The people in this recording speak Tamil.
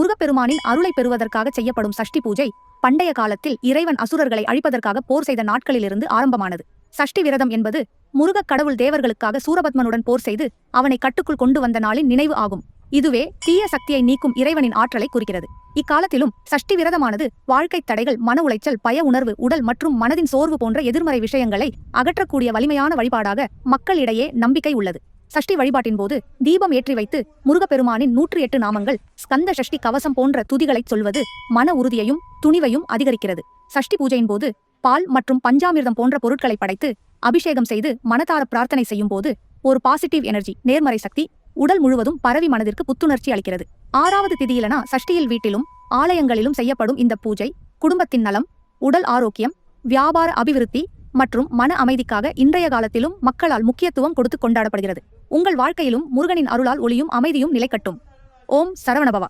முருகப்பெருமானின் அருளை பெறுவதற்காக செய்யப்படும் சஷ்டி பூஜை பண்டைய காலத்தில் இறைவன் அசுரர்களை அழிப்பதற்காக போர் செய்த நாட்களிலிருந்து ஆரம்பமானது. சஷ்டி விரதம் என்பது முருகக் கடவுள் தேவர்களுக்காக சூரபத்மனுடன் போர் செய்து அவனை கட்டுக்குள் கொண்டு வந்த நாளின் நினைவு ஆகும். இதுவே தீய சக்தியை நீக்கும் இறைவனின் ஆற்றலை குறிக்கிறது. இக்காலத்திலும் சஷ்டி விரதமானது வாழ்க்கைத் தடைகள் மன உளைச்சல் பய உணர்வு உடல் மற்றும் மனதின் சோர்வு போன்ற எதிர்மறை விஷயங்களை அகற்றக்கூடிய வலிமையான வழிபாடாக மக்களிடையே நம்பிக்கை உள்ளது. சஷ்டி வழிபாட்டின் போது தீபம் ஏற்றி வைத்து முருகப்பெருமானின் நூற்றி எட்டு நாமங்கள் ஸ்கந்த சஷ்டி கவசம் போன்ற துதிகளைச் சொல்வது மன உறுதியையும் துணிவையும் அதிகரிக்கிறது. சஷ்டி பூஜையின் போது பால் மற்றும் பஞ்சாமிர்தம் போன்ற பொருட்களை படைத்து அபிஷேகம் செய்து மனதார பிரார்த்தனை செய்யும் போது ஒரு பாசிட்டிவ் எனர்ஜி நேர்மறை சக்தி உடல் முழுவதும் பரவி மனதிற்கு புத்துணர்ச்சி அளிக்கிறது. ஆறாவது திதியிலனா சஷ்டியில் வீட்டிலும் ஆலயங்களிலும் செய்யப்படும் இந்த பூஜை குடும்பத்தின் நலம் உடல் ஆரோக்கியம் வியாபார அபிவிருத்தி மற்றும் மன அமைதிக்காக இன்றைய காலத்திலும் மக்களால் முக்கியத்துவம் கொடுத்து கொண்டாடப்படுகிறது. உங்கள் வாழ்க்கையிலும் முருகனின் அருளால் ஒளியும் அமைதியும் நிலைக்கட்டும். ஓம் சரவணபவா.